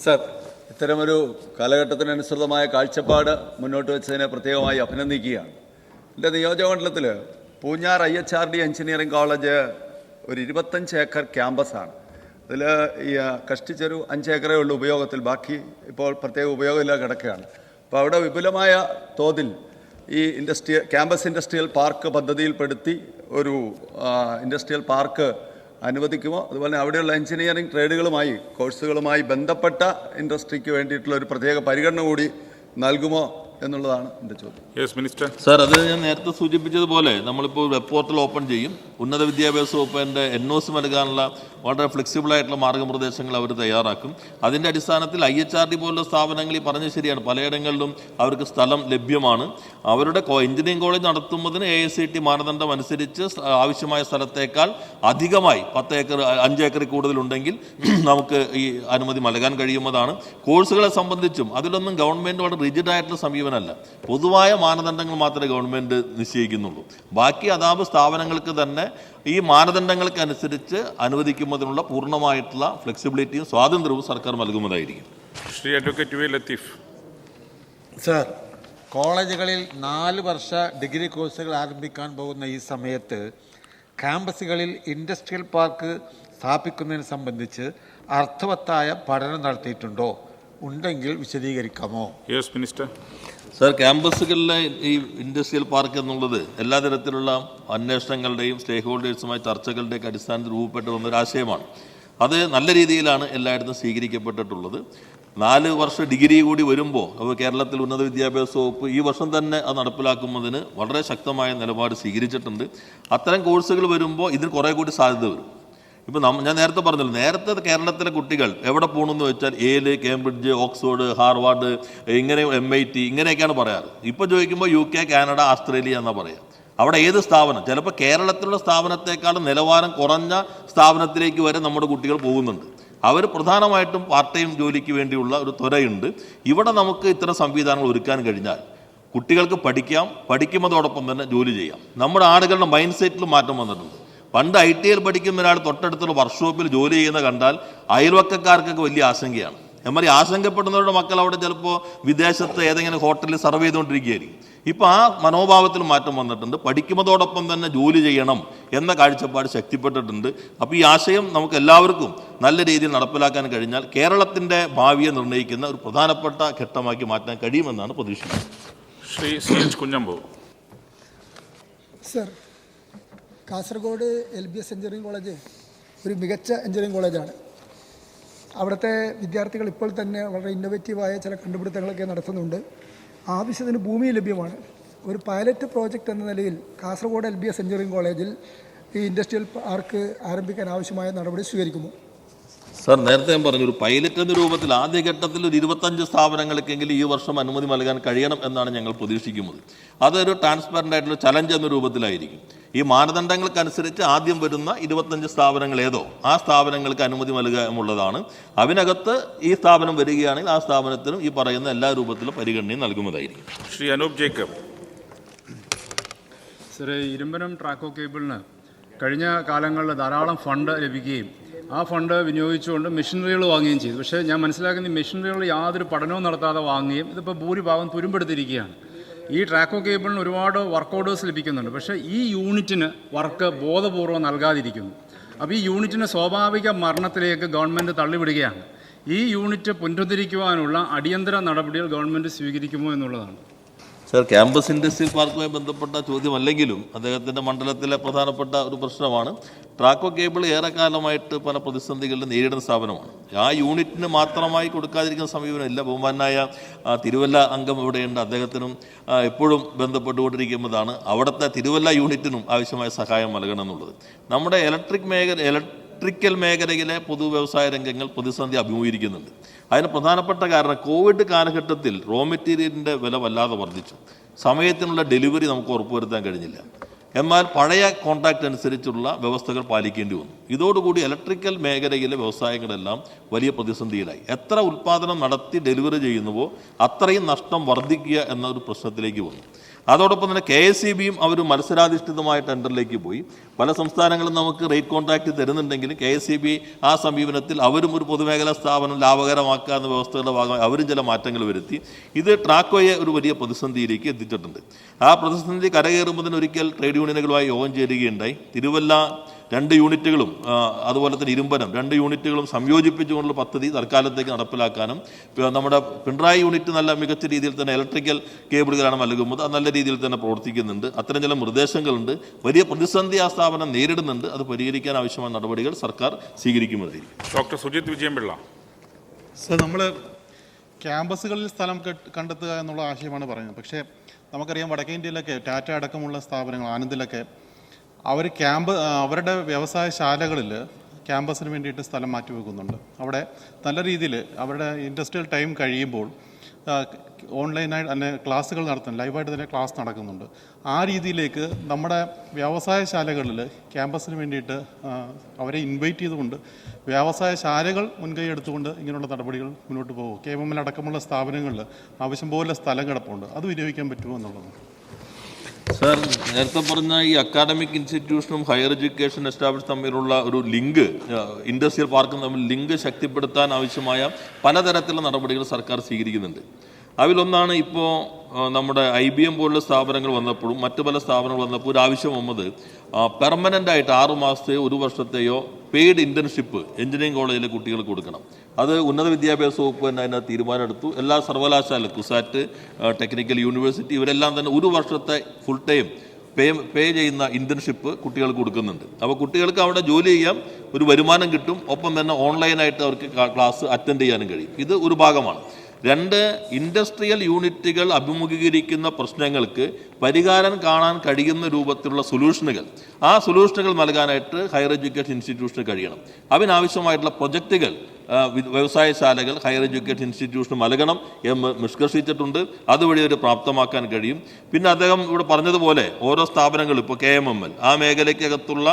സർ ഇത്തരമൊരു കാലഘട്ടത്തിനനുസൃതമായ കാഴ്ചപ്പാട് മുന്നോട്ട് വെച്ചതിനെ പ്രത്യേകമായി അഭിനന്ദിക്കുകയാണ്. എന്റെ നിയോജകമണ്ഡലത്തിൽ Poonjar I H R D engineering college ഒരു ഇരുപത്തഞ്ച് ഏക്കർ ക്യാമ്പസാണ്. അതിൽ ഈ കഷ്ടിച്ചൊരു അഞ്ച് ഏക്കറേ ഉള്ളൂ ഉപയോഗത്തിൽ. ബാക്കി ഇപ്പോൾ പ്രത്യേക ഉപയോഗമില്ലാതെ കിടക്കുകയാണ്. അപ്പോൾ അവിടെ വിപുലമായ തോതിൽ ഈ ഇൻഡസ്ട്രിയൽ ക്യാമ്പസ് ഇൻഡസ്ട്രിയൽ പാർക്ക് പദ്ധതിയിൽപ്പെടുത്തി ഒരു ഇൻഡസ്ട്രിയൽ പാർക്ക് അനുവദിക്കുമോ? അതുപോലെ അവിടെയുള്ള എഞ്ചിനീയറിംഗ് ട്രേഡുകളുമായി കോഴ്സുകളുമായി ബന്ധപ്പെട്ട ഇൻഡസ്ട്രിക്ക് വേണ്ടിയിട്ടുള്ള ഒരു പ്രത്യേക പരിഗണന കൂടി നൽകുമോ എന്നുള്ളതാണ് എന്റെ ചോദ്യം. യെസ് മിനിസ്റ്റർ സാർ അത് ഞാൻ നേരത്തെ സൂചിപ്പിച്ചതുപോലെ നമ്മളിപ്പോൾ വെബ് പോർട്ടൽ ഓപ്പൺ ചെയ്യും. ഉന്നത വിദ്യാഭ്യാസ വകുപ്പിന്റെ എൻ ഒ സി നൽകാനുള്ള വളരെ ഫ്ലെക്സിബിൾ ആയിട്ടുള്ള മാർഗനിർദ്ദേശങ്ങൾ അവർ തയ്യാറാക്കും. അതിന്റെ അടിസ്ഥാനത്തിൽ ഐ എച്ച് ആർ ഡി പോലുള്ള സ്ഥാപനങ്ങൾ ഈ പറഞ്ഞ ശരിയാണ്. പലയിടങ്ങളിലും അവർക്ക് സ്ഥലം ലഭ്യമാണ്. അവരുടെ എഞ്ചിനീയറിംഗ് കോളേജ് നടത്തുന്നതിന് എ എസ് സി ടി മാനദണ്ഡം അനുസരിച്ച് ആവശ്യമായ സ്ഥലത്തേക്കാൾ അധികമായി പത്ത് ഏക്കർ അഞ്ച് ഏക്കറിൽ കൂടുതലുണ്ടെങ്കിൽ നമുക്ക് ഈ അനുമതി നൽകാൻ കഴിയുന്നതാണ്. കോഴ്സുകളെ സംബന്ധിച്ചും അതിലൊന്നും ഗവൺമെന്റ് വളരെ റിജിഡ് ആയിട്ടുള്ള സമീപനമല്ല. പൊതുവായ മാനദണ്ഡങ്ങൾ മാത്രമേ ഗവൺമെന്റ് നിശ്ചയിക്കുന്നുള്ളൂ. ബാക്കി അതാത് സ്ഥാപനങ്ങൾക്ക് തന്നെ ഈ മാനദണ്ഡങ്ങൾക്കനുസരിച്ച് അനുവദിക്കുന്നതിനുള്ള പൂർണമായിട്ടുള്ള ഫ്ലെക്സിബിലിറ്റിയും സ്വാതന്ത്ര്യവും സർക്കാർ നൽകുന്നതായിരിക്കും. Shri advocate V Latheef. Sir കോളേജുകളിൽ നാല് വർഷ ഡിഗ്രി കോഴ്സുകൾ ആരംഭിക്കാൻ പോകുന്ന ഈ സമയത്ത് ക്യാമ്പസുകളിൽ ഇൻഡസ്ട്രിയൽ പാർക്ക് സ്ഥാപിക്കുന്നതിനെ സംബന്ധിച്ച് അർത്ഥവത്തായ പഠനം നടത്തിയിട്ടുണ്ടോ? ഉണ്ടെങ്കിൽ വിശദീകരിക്കാമോ? യെസ് മിനിസ്റ്റർ സർ ക്യാമ്പസുകളിലെ ഈ ഇൻഡസ്ട്രിയൽ പാർക്ക് എന്നുള്ളത് എല്ലാ തരത്തിലുള്ള അന്വേഷണങ്ങളുടെയും സ്റ്റേക്ക് ഹോൾഡേഴ്സുമായി ചർച്ചകളുടെയൊക്കെ അടിസ്ഥാനത്തിൽ രൂപപ്പെട്ടു വന്ന ഒരു ആശയമാണ് അത് നല്ല രീതിയിലാണ് എല്ലായിടത്തും സ്വീകരിക്കപ്പെട്ടിട്ടുള്ളത്. നാല് വർഷം ഡിഗ്രി കൂടി വരുമ്പോൾ അപ്പോൾ കേരളത്തിൽ ഉന്നത വിദ്യാഭ്യാസ വകുപ്പ് ഈ വർഷം തന്നെ അത് നടപ്പിലാക്കുന്നതിന് വളരെ ശക്തമായ നിലപാട് സ്വീകരിച്ചിട്ടുണ്ട്. അത്തരം കോഴ്സുകൾ വരുമ്പോൾ ഇതിന് കുറേ കൂടി സാധ്യത വരും. ഇപ്പം നമ്മ ഞാൻ നേരത്തെ പറഞ്ഞല്ലോ നേരത്തെ കേരളത്തിലെ കുട്ടികൾ എവിടെ പോകണമെന്ന് വെച്ചാൽ ഏൽ കേംബ്രിഡ്ജ് ഓക്സ്ഫോർഡ് ഹാർവാർഡ് ഇങ്ങനെ എം ഐ ടി ഇങ്ങനെയൊക്കെയാണ് പറയാറ്. ഇപ്പോൾ ചോദിക്കുമ്പോൾ യു കെ കാനഡ ആസ്ട്രേലിയ എന്നാ പറയുക അവിടെ ഏത് സ്ഥാപനം? ചിലപ്പോൾ കേരളത്തിലുള്ള സ്ഥാപനത്തെക്കാളും നിലവാരം കുറഞ്ഞ സ്ഥാപനത്തിലേക്ക് വരെ നമ്മുടെ കുട്ടികൾ പോകുന്നുണ്ട്. അവർ പ്രധാനമായിട്ടും പാർട്ട് ടൈം ജോലിക്ക് വേണ്ടിയുള്ള ഒരു ത്വരയുണ്ട്. ഇവിടെ നമുക്ക് ഇത്തരം സംവിധാനങ്ങൾ ഒരുക്കാൻ കഴിഞ്ഞാൽ കുട്ടികൾക്ക് പഠിക്കാം പഠിക്കുന്നതോടൊപ്പം തന്നെ ജോലി ചെയ്യാം. നമ്മുടെ ആളുകളുടെ മൈൻഡ് സെറ്റിൽ മാറ്റം വന്നിട്ടുണ്ട്. പണ്ട് ഐ ടി ഐയിൽ പഠിക്കുന്ന ഒരാൾ തൊട്ടടുത്തുള്ള വർക്ക്ഷോപ്പിൽ ജോലി ചെയ്യുന്ന കണ്ടാൽ അയൽവക്കക്കാർക്കൊക്കെ വലിയ ആശങ്കയാണ്. എന്നാൽ ആശങ്കപ്പെടുന്നവരുടെ മക്കൾ അവിടെ ചിലപ്പോൾ വിദേശത്ത് ഏതെങ്കിലും ഹോട്ടലിൽ സർവ് ചെയ്തുകൊണ്ടിരിക്കുകയായിരിക്കും. ഇപ്പോൾ ആ മനോഭാവത്തിൽ മാറ്റം വന്നിട്ടുണ്ട്. പഠിക്കുന്നതോടൊപ്പം തന്നെ ജോലി ചെയ്യണം എന്ന കാഴ്ചപ്പാട് ശക്തിപ്പെട്ടിട്ടുണ്ട്. അപ്പോൾ ഈ ആശയം നമുക്ക് എല്ലാവർക്കും നല്ല രീതിയിൽ നടപ്പിലാക്കാൻ കഴിഞ്ഞാൽ കേരളത്തിന്റെ ഭാവിയെ നിർണയിക്കുന്ന ഒരു പ്രധാനപ്പെട്ട ഘട്ടമാക്കി മാറ്റാൻ കഴിയുമെന്നാണ് പ്രതീക്ഷിക്കുന്നത്. Shri C H Kunhambu. Sir Kasaragod L B S engineering college ഒരു മികച്ച എഞ്ചിനീയറിംഗ് കോളേജാണ്. അവിടുത്തെ വിദ്യാർത്ഥികൾ ഇപ്പോൾ തന്നെ വളരെ ഇന്നൊവേറ്റീവായ ചില കണ്ടുപിടുത്തങ്ങളൊക്കെ നടത്തുന്നുണ്ട്. ആവശ്യത്തിന് ഭൂമി ലഭ്യമാണ്. ഒരു പൈലറ്റ് പ്രോജക്റ്റ് എന്ന നിലയിൽ Kasaragod L B S engineering കോളേജിൽ ഈ ഇൻഡസ്ട്രിയൽ പാർക്ക് ആരംഭിക്കാൻ ആവശ്യമായ നടപടി സ്വീകരിക്കുമോ സാർ നേരത്തെ ഞാൻ പറഞ്ഞു ഒരു പൈലറ്റ് എന്ന രൂപത്തിൽ ആദ്യഘട്ടത്തിൽ ഒരു ഇരുപത്തഞ്ച് സ്ഥാപനങ്ങൾക്കെങ്കിലും ഈ വർഷം അനുമതി നൽകാൻ കഴിയണം എന്നാണ് ഞങ്ങൾ പ്രതീക്ഷിക്കുന്നത്. അതൊരു ട്രാൻസ്പെറന്റ് ആയിട്ടുള്ള ചലഞ്ച് എന്ന രൂപത്തിലായിരിക്കും. ഈ മാനദണ്ഡങ്ങൾക്കനുസരിച്ച് ആദ്യം വരുന്ന ഇരുപത്തഞ്ച് സ്ഥാപനങ്ങൾ ഏതോ ആ സ്ഥാപനങ്ങൾക്ക് അനുമതി നൽകുക എന്നുള്ളതാണ് അതിനകത്ത് ഈ സ്ഥാപനം വരികയാണെങ്കിൽ ആ സ്ഥാപനത്തിനും ഈ പറയുന്ന എല്ലാ രൂപത്തിലും പരിഗണനയും നൽകുന്നതായിരിക്കും. ശ്രീ അനൂപ് ജേക്കബ്. സാറേ ഇരുമ്പനം ട്രാക്കോ കേബിളിന് കഴിഞ്ഞ കാലങ്ങളിൽ ധാരാളം ഫണ്ട് ലഭിക്കുകയും ആ ഫണ്ട് വിനിയോഗിച്ചുകൊണ്ട് മെഷീനറികൾ വാങ്ങുകയും ചെയ്തു. പക്ഷേ ഞാൻ മനസ്സിലാക്കുന്ന ഈ മെഷീനറികൾ യാതൊരു പഠനവും നടത്താതെ വാങ്ങുകയും ഇതിപ്പോൾ ഭൂരിഭാഗം തുരുമ്പെടുത്തിരിക്കുകയാണ്. ഈ ട്രാക്കോ കേബിളിന് ഒരുപാട് വർക്ക് ഓർഡേഴ്സ് ലഭിക്കുന്നുണ്ട്. പക്ഷേ ഈ യൂണിറ്റിന് വർക്ക് ബോധപൂർവം നൽകാതിരിക്കുന്നു. അപ്പോൾ ഈ യൂണിറ്റിന് സ്വാഭാവിക മരണത്തിലേക്ക് ഗവൺമെന്റ് തള്ളിവിടുകയാണ്. ഈ യൂണിറ്റ് പുനരുദ്ധരിക്കുവാനുള്ള അടിയന്തര നടപടികൾ ഗവൺമെന്റ് സ്വീകരിക്കുമോ എന്നുള്ളതാണ്. സർ ക്യാമ്പസ് ഇൻഡസ്ട്രിയൽ പാർക്കുമായി ബന്ധപ്പെട്ട ചോദ്യമല്ലെങ്കിലും അദ്ദേഹത്തിന്റെ മണ്ഡലത്തിലെ പ്രധാനപ്പെട്ട ഒരു പ്രശ്നമാണ്. ട്രാക്കോ കേബിൾ ഏറെക്കാലമായിട്ട് പല പ്രതിസന്ധികളിലും നേരിടുന്ന സ്ഥാപനമാണ്. ആ യൂണിറ്റിന് മാത്രമായി കൊടുക്കാതിരിക്കുന്ന സമീപനമില്ല. ബഹുമാനായ ആ, തിരുവല്ല അംഗം ഇവിടെയുണ്ട്. അദ്ദേഹത്തിനും എപ്പോഴും ബന്ധപ്പെട്ടുകൊണ്ടിരിക്കുന്നതാണ്. അവിടുത്തെ തിരുവല്ല യൂണിറ്റിനും ആവശ്യമായ സഹായം നൽകണം എന്നുള്ളത് നമ്മുടെ ഇലക്ട്രിക് മേഖല ഇലക്ട്രിക്കൽ മേഖലയിലെ പൊതു വ്യവസായ രംഗങ്ങൾ പ്രതിസന്ധി അഭിമുഖീകരിക്കുന്നുണ്ട്. അതിന് പ്രധാനപ്പെട്ട കാരണം കോവിഡ് കാലഘട്ടത്തിൽ റോ മെറ്റീരിയലിന്റെ വില വല്ലാതെ വർദ്ധിച്ചു. സമയത്തിനുള്ള ഡെലിവറി നമുക്ക് ഉറപ്പുവരുത്താൻ കഴിഞ്ഞില്ല. എന്നാൽ പഴയ കോൺട്രാക്റ്റ് അനുസരിച്ചുള്ള വ്യവസ്ഥകൾ പാലിക്കേണ്ടി വന്നു. ഇതോടുകൂടി ഇലക്ട്രിക്കൽ മേഖലയിലെ വ്യവസായങ്ങളെല്ലാം വലിയ പ്രതിസന്ധിയിലായി. എത്ര ഉൽപ്പാദനം നടത്തി ഡെലിവറി ചെയ്യുന്നുവോ അത്രയും നഷ്ടം വർദ്ധിക്കുക എന്ന ഒരു പ്രശ്നത്തിലേക്ക് വന്നു. അതോടൊപ്പം തന്നെ കെ എസ് സി ബിയും അവർ മത്സരാധിഷ്ഠിതമായ ടെൻഡറിലേക്ക് പോയി. പല സംസ്ഥാനങ്ങളും നമുക്ക് റേറ്റ് കോൺട്രാക്ട് തരുന്നുണ്ടെങ്കിലും കെ എസ് സി ബി ആ സമീപനത്തിൽ അവരും ഒരു പൊതുമേഖലാ സ്ഥാപനം ലാഭകരമാക്കുക എന്ന വ്യവസ്ഥകളുടെ ഭാഗമായി അവരും ചില മാറ്റങ്ങൾ വരുത്തി. ഇത് ട്രാക്കോയെ ഒരു വലിയ പ്രതിസന്ധിയിലേക്ക് എത്തിച്ചിട്ടുണ്ട്. ആ പ്രതിസന്ധി കരകയറുമ്പോൾ തന്നെ ഒരിക്കൽ ട്രേഡ് യൂണിയനുകളുമായി യോഗം ചേരുകയുണ്ടായി. തിരുവല്ല രണ്ട് യൂണിറ്റുകളും അതുപോലെ തന്നെ ഇരുമ്പനം രണ്ട് യൂണിറ്റുകളും സംയോജിപ്പിച്ചുകൊണ്ടുള്ള പദ്ധതി തൽക്കാലത്തേക്ക് നടപ്പിലാക്കാനും നമ്മുടെ പിണറായി യൂണിറ്റ് നല്ല മികച്ച രീതിയിൽ തന്നെ ഇലക്ട്രിക്കൽ കേബിളുകളാണ് നൽകുന്നത് അത് നല്ല രീതിയിൽ തന്നെ പ്രവർത്തിക്കുന്നുണ്ട്. അത്തരം ചില നിർദ്ദേശങ്ങളുണ്ട്. വലിയ പ്രതിസന്ധി ആ സ്ഥാപനം നേരിടുന്നുണ്ട്. അത് പരിഹരിക്കാൻ ആവശ്യമായ നടപടികൾ സർക്കാർ സ്വീകരിക്കുന്നതായിരിക്കും ഡോക്ടർ സുജിത് വിജയൻപിള്ള. സർ നമ്മൾ ക്യാമ്പസുകളിൽ സ്ഥലം കണ്ടെത്തുക എന്നുള്ള ആശയമാണ് പറയുന്നത്. പക്ഷേ നമുക്കറിയാം വടക്കേ ഇന്ത്യയിലൊക്കെ ടാറ്റ അടക്കമുള്ള സ്ഥാപനങ്ങൾ ആനന്ദിലൊക്കെ അവർ ക്യാമ്പ് അവരുടെ വ്യവസായശാലകളിൽ ക്യാമ്പസിന് വേണ്ടിയിട്ട് സ്ഥലം മാറ്റി വെക്കുന്നുണ്ട്. അവിടെ നല്ല രീതിയിൽ അവരുടെ ഇൻഡസ്ട്രിയൽ ടൈം കഴിയുമ്പോൾ ഓൺലൈനായിട്ട് ഓൺലൈനായി തന്നെ ക്ലാസ്സുകൾ നടത്തുന്നു ലൈവായിട്ട് തന്നെ ക്ലാസ് നടക്കുന്നുണ്ട്. ആ രീതിയിലേക്ക് നമ്മുടെ വ്യവസായശാലകളിൽ ക്യാമ്പസിന് വേണ്ടിയിട്ട് അവരെ ഇൻവൈറ്റ് ചെയ്തുകൊണ്ട് വ്യവസായശാലകൾ മുൻകൈ എടുത്തുകൊണ്ട് ഇങ്ങനെയുള്ള നടപടികൾ മുന്നോട്ട് പോകും. കെ എം എൽ അടക്കമുള്ള സ്ഥാപനങ്ങളിൽ ആവശ്യം പോലെ സ്ഥലം കിടപ്പുണ്ട്. അത് വിനിയോഗിക്കാൻ പറ്റുമോ എന്നുള്ളത്. സാർ നേരത്തെ പറഞ്ഞ ഈ അക്കാഡമിക് ഇൻസ്റ്റിറ്റ്യൂഷനും ഹയർ എഡ്യൂക്കേഷൻ എസ്റ്റാബ്ലിഷ് തമ്മിലുള്ള ഒരു ലിങ്ക് ഇൻഡസ്ട്രിയൽ പാർക്കും തമ്മിൽ ലിങ്ക് ശക്തിപ്പെടുത്താൻ ആവശ്യമായ പലതരത്തിലുള്ള നടപടികൾ സർക്കാർ സ്വീകരിക്കുന്നുണ്ട്. അതിലൊന്നാണ് ഇപ്പോൾ നമ്മുടെ ഐ ബി എം പോലുള്ള സ്ഥാപനങ്ങൾ വന്നപ്പോഴും മറ്റു പല സ്ഥാപനങ്ങൾ വന്നപ്പോൾ ഒരു ആവശ്യം വന്നത് പെർമനന്റ് ആയിട്ട് ആറു മാസത്തെയോ ഒരു വർഷത്തെയോ പെയ്ഡ് ഇന്റേൺഷിപ്പ് എഞ്ചിനീയറിംഗ് കോളേജിലെ കുട്ടികൾക്ക് കൊടുക്കണം. അത് ഉന്നത വിദ്യാഭ്യാസ വകുപ്പ് തന്നെ അതിനകത്ത് തീരുമാനമെടുത്തു. എല്ലാ സർവകലാശാല കുസാറ്റ് ടെക്നിക്കൽ യൂണിവേഴ്സിറ്റി ഇവരെല്ലാം തന്നെ ഒരു വർഷത്തെ ഫുൾ ടൈം പേ പേ ചെയ്യുന്ന ഇന്റേൺഷിപ്പ് കുട്ടികൾക്ക് കൊടുക്കുന്നുണ്ട്. അപ്പോൾ കുട്ടികൾക്ക് അവിടെ ജോലി ചെയ്യാം ഒരു വരുമാനം കിട്ടും ഒപ്പം തന്നെ ഓൺലൈനായിട്ട് അവർക്ക് ക്ലാസ് അറ്റൻഡ് ചെയ്യാനും കഴിയും. ഇത് ഒരു ഭാഗമാണ്. രണ്ട് ഇൻഡസ്ട്രിയൽ യൂണിറ്റുകൾ അഭിമുഖീകരിക്കുന്ന പ്രശ്നങ്ങൾക്ക് പരിഹാരം കാണാൻ കഴിയുന്ന രൂപത്തിലുള്ള സൊല്യൂഷനുകൾ. ആ സൊല്യൂഷനുകൾ നൽകാനായിട്ട് ഹയർ എഡ്യൂക്കേഷൻ ഇൻസ്റ്റിറ്റ്യൂഷന് കഴിയണം. അതിനാവശ്യമായിട്ടുള്ള പ്രൊജക്റ്റുകൾ വ്യവസായശാലകൾ ഹയർ എഡ്യൂക്കേഷൻ ഇൻസ്റ്റിറ്റ്യൂഷന് നൽകണം എന്ന് നിഷ്കർഷിച്ചിട്ടുണ്ട്. അതുവഴി ഒരു പ്രാപ്തമാക്കാൻ കഴിയും. പിന്നെ അദ്ദേഹം ഇവിടെ പറഞ്ഞതുപോലെ ഓരോ സ്ഥാപനങ്ങളും ഇപ്പോൾ കെ എം എം എൽ ആ മേഖലയ്ക്കകത്തുള്ള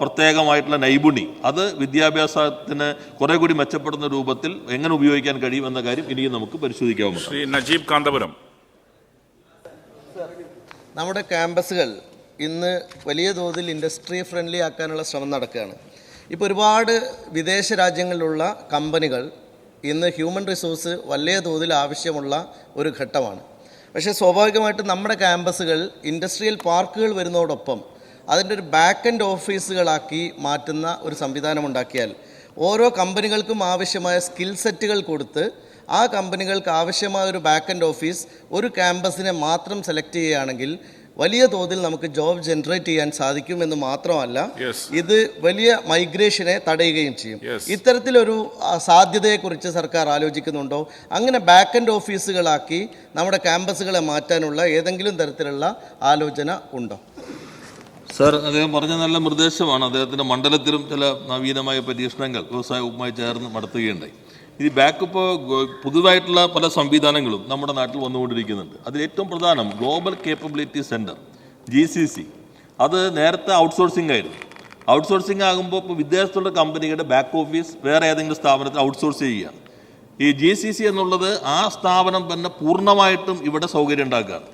പ്രത്യേകമായിട്ടുള്ള നൈപുണി അത് വിദ്യാഭ്യാസത്തിന് കുറെ കൂടി മെച്ചപ്പെടുന്ന രൂപത്തിൽ എങ്ങനെ ഉപയോഗിക്കാൻ കഴിയും എന്ന കാര്യം ഇനിയും നമുക്ക് പരിശോധിക്കാവുന്നതാണ്. ശ്രീ നജീബ് കാന്തപുരം. നമ്മുടെ ക്യാമ്പസുകൾ ഇന്ന് വലിയ തോതിൽ ഇൻഡസ്ട്രി ഫ്രണ്ട്ലി ആക്കാനുള്ള ശ്രമം നടക്കുകയാണ്. ഇപ്പോൾ ഒരുപാട് വിദേശ രാജ്യങ്ങളിലുള്ള കമ്പനികൾ ഇന്ന് ഹ്യൂമൻ റിസോഴ്സ് വലിയ തോതിൽ ആവശ്യമുള്ള ഒരു ഘട്ടമാണ്. പക്ഷേ സ്വാഭാവികമായിട്ടും നമ്മുടെ ക്യാമ്പസുകൾ ഇൻഡസ്ട്രിയൽ പാർക്കുകൾ വരുന്നതോടൊപ്പം അതിന്റെ ഒരു ബാക്ക് എൻഡ് ഓഫീസുകളാക്കി മാറ്റുന്ന ഒരു സംവിധാനം ഉണ്ടാക്കിയാൽ ഓരോ കമ്പനികൾക്കും ആവശ്യമായ സ്കിൽ സെറ്റുകൾ കൊടുത്ത് ആ കമ്പനികൾക്ക് ആവശ്യമായ ഒരു ബാക്ക് എൻഡ് ഓഫീസ് ഒരു ക്യാമ്പസിനെ മാത്രം സെലക്ട് ചെയ്യുകയാണെങ്കിൽ വലിയ തോതിൽ നമുക്ക് ജോബ് ജനറേറ്റ് ചെയ്യാൻ സാധിക്കും എന്ന് മാത്രമല്ല ഇത് വലിയ മൈഗ്രേഷനെ തടയുകയും ചെയ്യും. ഇത്തരത്തിലൊരു സാധ്യതയെ സാധ്യതയെക്കുറിച്ച് സർക്കാർ ആലോചിക്കുന്നുണ്ടോ? അങ്ങനെ ബാക്ക് എൻഡ് ഓഫീസുകളാക്കി നമ്മുടെ ക്യാമ്പസുകളെ മാറ്റാനുള്ള ഏതെങ്കിലും തരത്തിലുള്ള ആലോചന ഉണ്ടോ? സാർ അദ്ദേഹം പറഞ്ഞ നല്ല നിർദ്ദേശമാണ്. അദ്ദേഹത്തിന്റെ മണ്ഡലത്തിലും ചില നവീനമായ പരീക്ഷണങ്ങൾ വ്യവസായ വകുപ്പുമായി ചേർന്ന് നടത്തുകയുണ്ടായി. ഈ ബാക്കപ്പ് പുതുതായിട്ടുള്ള പല സംവിധാനങ്ങളും നമ്മുടെ നാട്ടിൽ വന്നുകൊണ്ടിരിക്കുന്നുണ്ട്. അതിൽ ഏറ്റവും പ്രധാനം global capability centre G C C അത് നേരത്തെ ഔട്ട്സോഴ്സിംഗ് ആയിരുന്നു. ഔട്ട്സോഴ്സിംഗ് ആകുമ്പോൾ ഇപ്പോൾ വിദേശത്തുള്ള കമ്പനിയുടെ ബാക്ക് ഓഫീസ് വേറെ ഏതെങ്കിലും സ്ഥാപനത്തിൽ ഔട്ട്സോഴ്സ് ചെയ്യുക. ഈ ജി സി സി എന്നുള്ളത് ആ സ്ഥാപനം തന്നെ പൂർണമായിട്ടും ഇവിടെ സൗകര്യം ഉണ്ടാക്കുകയാണ്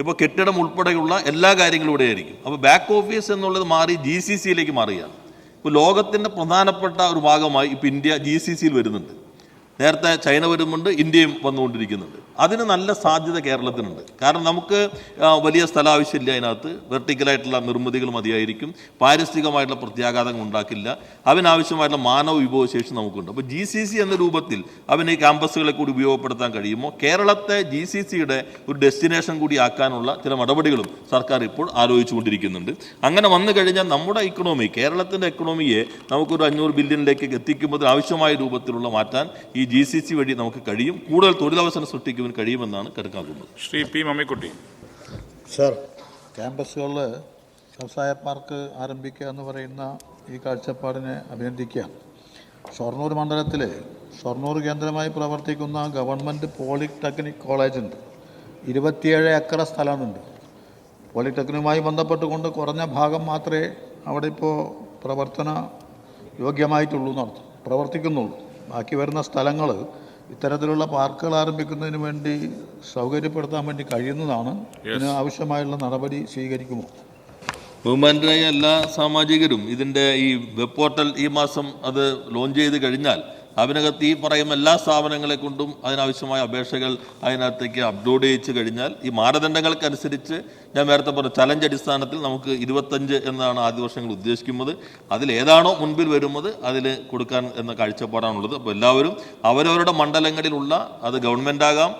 ഇപ്പോൾ കെട്ടിടം ഉൾപ്പെടെയുള്ള എല്ലാ കാര്യങ്ങളും ഇവിടെ ആയിരിക്കും. അപ്പോൾ ബാക്ക് ഓഫീസ് എന്നുള്ളത് മാറി ജി സി സിയിലേക്ക് മാറുകയാണ്. ഇപ്പോൾ ലോകത്തിന്റെ പ്രധാനപ്പെട്ട ഒരു ഭാഗമായി ഇപ്പോൾ ഇന്ത്യ ജി സി സിയിൽ വരുന്നുണ്ട്. നേരത്തെ ചൈന വരുന്നുണ്ട് ഇന്ത്യയും വന്നുകൊണ്ടിരിക്കുന്നുണ്ട്. അതിന് നല്ല സാധ്യത കേരളത്തിനുണ്ട്. കാരണം നമുക്ക് വലിയ സ്ഥലം ആവശ്യമില്ല അതിനകത്ത്. വെർട്ടിക്കലായിട്ടുള്ള നിർമ്മിതികൾ മതിയായിരിക്കും. പാരിസ്ഥിതികമായിട്ടുള്ള പ്രത്യാഘാതങ്ങൾ ഉണ്ടാക്കില്ല. അവനാവശ്യമായിട്ടുള്ള മാനവ വിഭവശേഷി നമുക്കുണ്ട്. അപ്പോൾ ജി സി സി എന്ന രൂപത്തിൽ അവന് ഈ ക്യാമ്പസുകളെ കൂടി ഉപയോഗപ്പെടുത്താൻ കഴിയുമോ? കേരളത്തെ ജി സി സിയുടെ ഒരു ഡെസ്റ്റിനേഷൻ കൂടി ആക്കാനുള്ള ചില നടപടികളും സർക്കാർ ഇപ്പോൾ ആലോചിച്ചുകൊണ്ടിരിക്കുന്നുണ്ട്. അങ്ങനെ വന്നു കഴിഞ്ഞാൽ നമ്മുടെ ഇക്കണോമി കേരളത്തിന്റെ എക്കണോമിയെ നമുക്കൊരു അഞ്ഞൂറ് ബില്യണിലേക്ക് എത്തിക്കുമ്പോൾ ആവശ്യമായ രൂപത്തിലുള്ള മാറ്റാൻ ഈ ജി സി സി വഴി നമുക്ക് കഴിയും. കൂടുതൽ തൊഴിലവസരം സൃഷ്ടിക്കുവാൻ കഴിയുമെന്നാണ് കണക്കാക്കുന്നത് ശ്രീ പി മമ്മിക്കുട്ടി. സർ ക്യാമ്പസുകളിൽ വ്യവസായ പാർക്ക് ആരംഭിക്കുക എന്ന് പറയുന്ന ഈ കാഴ്ചപ്പാടിനെ അഭിനന്ദിക്കാം ഷൊർണൂർ മണ്ഡലത്തിൽ ഷൊർണൂർ കേന്ദ്രമായി പ്രവർത്തിക്കുന്ന ഗവൺമെന്റ് പോളിടെക്നിക് കോളേജുണ്ട്. ഇരുപത്തിയേഴ് ഏക്കർ സ്ഥലമുണ്ട്. പോളിടെക്നിക്കുമായി ബന്ധപ്പെട്ടുകൊണ്ട് കുറഞ്ഞ ഭാഗം മാത്രമേ അവിടെ ഇപ്പോൾ പ്രവർത്തന യോഗ്യമായിട്ടുള്ളൂ എന്നർത്ഥം പ്രവർത്തിക്കുന്നുള്ളൂ. ബാക്കി വരുന്ന സ്ഥലങ്ങൾ ഇത്തരത്തിലുള്ള പാർക്കുകൾ ആരംഭിക്കുന്നതിന് വേണ്ടി സൗകര്യപ്പെടുത്താൻ വേണ്ടി കഴിയുന്നതാണ്. ഇതിന് ആവശ്യമായുള്ള നടപടി സ്വീകരിക്കുമോ? ബഹുമാനരായ എല്ലാ സാമാജികരും ഇതിന്റെ ഈ വെബ് പോർട്ടൽ ഈ മാസം അത് ലോഞ്ച് ചെയ്ത് കഴിഞ്ഞാൽ അതിനകത്ത് ഈ പറയുന്ന എല്ലാ സ്ഥാപനങ്ങളെ കൊണ്ടും അതിനാവശ്യമായ അപേക്ഷകൾ അതിനകത്തേക്ക് അപ്ലോഡ് ചെയ്യിച്ചു കഴിഞ്ഞാൽ ഈ മാനദണ്ഡങ്ങൾക്കനുസരിച്ച് ഞാൻ നേരത്തെ പറഞ്ഞ ചലഞ്ച് അടിസ്ഥാനത്തിൽ നമുക്ക് ഇരുപത്തഞ്ച് എന്നാണ് ആദ്യ വർഷങ്ങൾ ഉദ്ദേശിക്കുന്നത്. അതിലേതാണോ മുൻപിൽ വരുന്നത് അതിൽ കൊടുക്കാൻ എന്ന കാഴ്ചപ്പാടാണുള്ളത്. അപ്പോൾ എല്ലാവരും അവരവരുടെ മണ്ഡലങ്ങളിലുള്ള അത് ഗവൺമെന്റ് ആകാം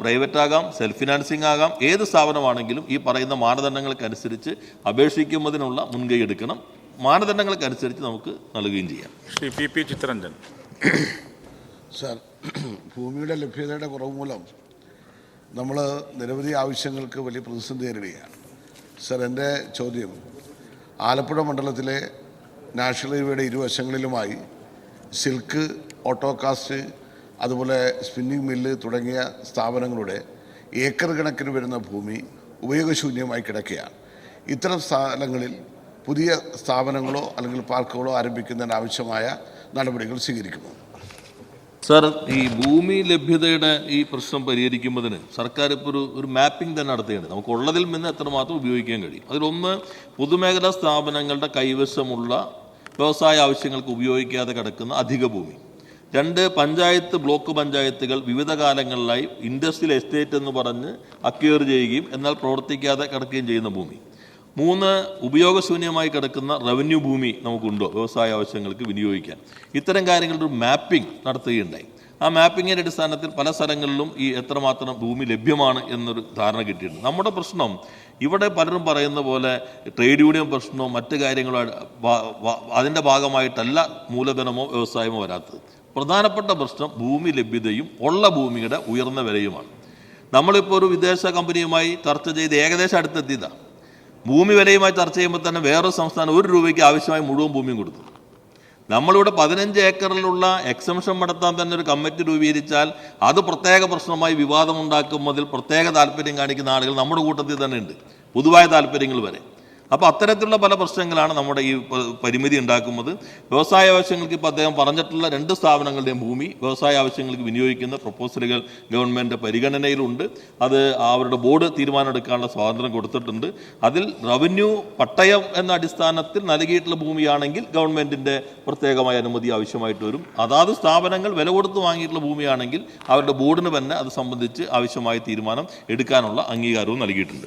പ്രൈവറ്റ് ആകാം സെൽഫ് ഫിനാൻസിങ് ആകാം ഏത് സ്ഥാപനമാണെങ്കിലും ഈ പറയുന്ന മാനദണ്ഡങ്ങൾക്കനുസരിച്ച് അപേക്ഷിക്കുന്നതിനുള്ള മുൻകൈ എടുക്കണം. മാനദണ്ഡങ്ങൾക്കനുസരിച്ച് നമുക്ക് നൽകുകയും ചെയ്യാം. Shri P P Chitharanjan. Sir ഭൂമിയുടെ ലഭ്യതയുടെ കുറവ് മൂലം നമ്മൾ നിരവധി ആവശ്യങ്ങൾക്ക് വലിയ പ്രതിസന്ധി നേരിടുകയാണ്. സർ എന്റെ ചോദ്യം ആലപ്പുഴ മണ്ഡലത്തിലെ നാഷണൽ ഹൈവേയുടെ ഇരുവശങ്ങളിലുമായി സിൽക്ക് ഓട്ടോകാസ്റ്റ് അതുപോലെ സ്പിന്നിംഗ് മില്ല് തുടങ്ങിയ സ്ഥാപനങ്ങളുടെ ഏക്കർ കണക്കിന് വരുന്ന ഭൂമി ഉപയോഗശൂന്യമായി കിടക്കുകയാണ്. ഇത്തരം സ്ഥലങ്ങളിൽ പുതിയ സ്ഥാപനങ്ങളോ അല്ലെങ്കിൽ പാർക്കുകളോ ആരംഭിക്കുന്നതിന് ആവശ്യമായ നടപടികൾ സ്വീകരിക്കുന്നു സാർ ഈ ഭൂമി ലഭ്യതയുടെ ഈ പ്രശ്നം പരിഹരിക്കുന്നതിന് സർക്കാർ ഇപ്പോൾ ഒരു ഒരു മാപ്പിംഗ് തന്നെ നടത്തുകയാണ് നമുക്ക് ഉള്ളതിൽ നിന്ന് എത്രമാത്രം ഉപയോഗിക്കാൻ കഴിയും. അതിലൊന്ന് പൊതുമേഖലാ സ്ഥാപനങ്ങളുടെ കൈവശമുള്ള വ്യവസായ ആവശ്യങ്ങൾക്ക് ഉപയോഗിക്കാതെ കിടക്കുന്ന അധിക ഭൂമി. രണ്ട് പഞ്ചായത്ത് ബ്ലോക്ക് പഞ്ചായത്തുകൾ വിവിധ കാലങ്ങളിലായി ഇൻഡസ്ട്രിയൽ എസ്റ്റേറ്റ് എന്ന് പറഞ്ഞ് അക്വയർ ചെയ്യുകയും എന്നാൽ പ്രവർത്തിക്കാതെ കിടക്കുകയും ചെയ്യുന്ന ഭൂമി. മൂന്ന് ഉപയോഗശൂന്യമായി കിടക്കുന്ന റവന്യൂ ഭൂമി നമുക്കുണ്ടോ? വ്യവസായ ആവശ്യങ്ങൾക്ക് വിനിയോഗിക്കാൻ. ഇത്തരം കാര്യങ്ങളുടെ ഒരു മാപ്പിംഗ് നടത്തുകയുണ്ടായി. ആ മാപ്പിങ്ങിന്റെ അടിസ്ഥാനത്തിൽ പല സ്ഥലങ്ങളിലും ഈ എത്രമാത്രം ഭൂമി ലഭ്യമാണ് എന്നൊരു ധാരണ കിട്ടിയിട്ടുണ്ട്. നമ്മുടെ പ്രശ്നം ഇവിടെ പലരും പറയുന്ന പോലെ ട്രേഡ് യൂണിയൻ പ്രശ്നമോ മറ്റു കാര്യങ്ങളോ അതിന്റെ ഭാഗമായിട്ടല്ല മൂലധനമോ വ്യവസായമോ വരാത്തത്. പ്രധാനപ്പെട്ട പ്രശ്നം ഭൂമി ലഭ്യതയും ഉള്ള ഭൂമിയുടെ ഉയർന്ന വിലയുമാണ്. നമ്മളിപ്പോൾ ഒരു വിദേശ കമ്പനിയുമായി ചർച്ച ചെയ്ത് ഏകദേശം അടുത്തെത്തിയതാണ് ഭൂമി വിലയുമായി ചർച്ച ചെയ്യുമ്പോൾ തന്നെ വേറെ സംസ്ഥാനം ഒരു രൂപയ്ക്ക് ആവശ്യമായ മുഴുവൻ ഭൂമിയും കൊടുത്തു. നമ്മളിവിടെ പതിനഞ്ച് ഏക്കറിലുള്ള എക്സംഷൻ നടത്താൻ തന്നെ ഒരു കമ്മിറ്റി രൂപീകരിച്ചാൽ അത് പ്രത്യേക പ്രശ്നമായി വിവാദമുണ്ടാക്കുന്നതിൽ പ്രത്യേക താല്പര്യം കാണിക്കുന്ന ആളുകൾ നമ്മുടെ കൂട്ടത്തിൽ തന്നെ ഉണ്ട്. പൊതുവായ താല്പര്യങ്ങൾ വരെ. അപ്പോൾ അത്തരത്തിലുള്ള പല പ്രശ്നങ്ങളാണ് നമ്മുടെ ഈ പരിമിതി ഉണ്ടാക്കുന്നത്. വ്യവസായ ആവശ്യങ്ങൾക്ക് ഇപ്പോൾ അദ്ദേഹം പറഞ്ഞിട്ടുള്ള രണ്ട് സ്ഥാപനങ്ങളുടെയും ഭൂമി വ്യവസായ ആവശ്യങ്ങൾക്ക് വിനിയോഗിക്കുന്ന പ്രപ്പോസലുകൾ ഗവൺമെന്റ് പരിഗണനയിലുണ്ട്. അത് അവരുടെ ബോർഡ് തീരുമാനമെടുക്കാനുള്ള സ്വാതന്ത്ര്യം കൊടുത്തിട്ടുണ്ട്. അതിൽ റവന്യൂ പട്ടയം എന്ന അടിസ്ഥാനത്തിൽ നൽകിയിട്ടുള്ള ഭൂമിയാണെങ്കിൽ ഗവൺമെന്റിന്റെ പ്രത്യേകമായ അനുമതി ആവശ്യമായിട്ട് വരും. അതാത് സ്ഥാപനങ്ങൾ വില കൊടുത്ത് വാങ്ങിയിട്ടുള്ള ഭൂമിയാണെങ്കിൽ അവരുടെ ബോർഡിന് തന്നെ അത് സംബന്ധിച്ച് ആവശ്യമായ തീരുമാനം എടുക്കാനുള്ള അംഗീകാരവും നൽകിയിട്ടുണ്ട്.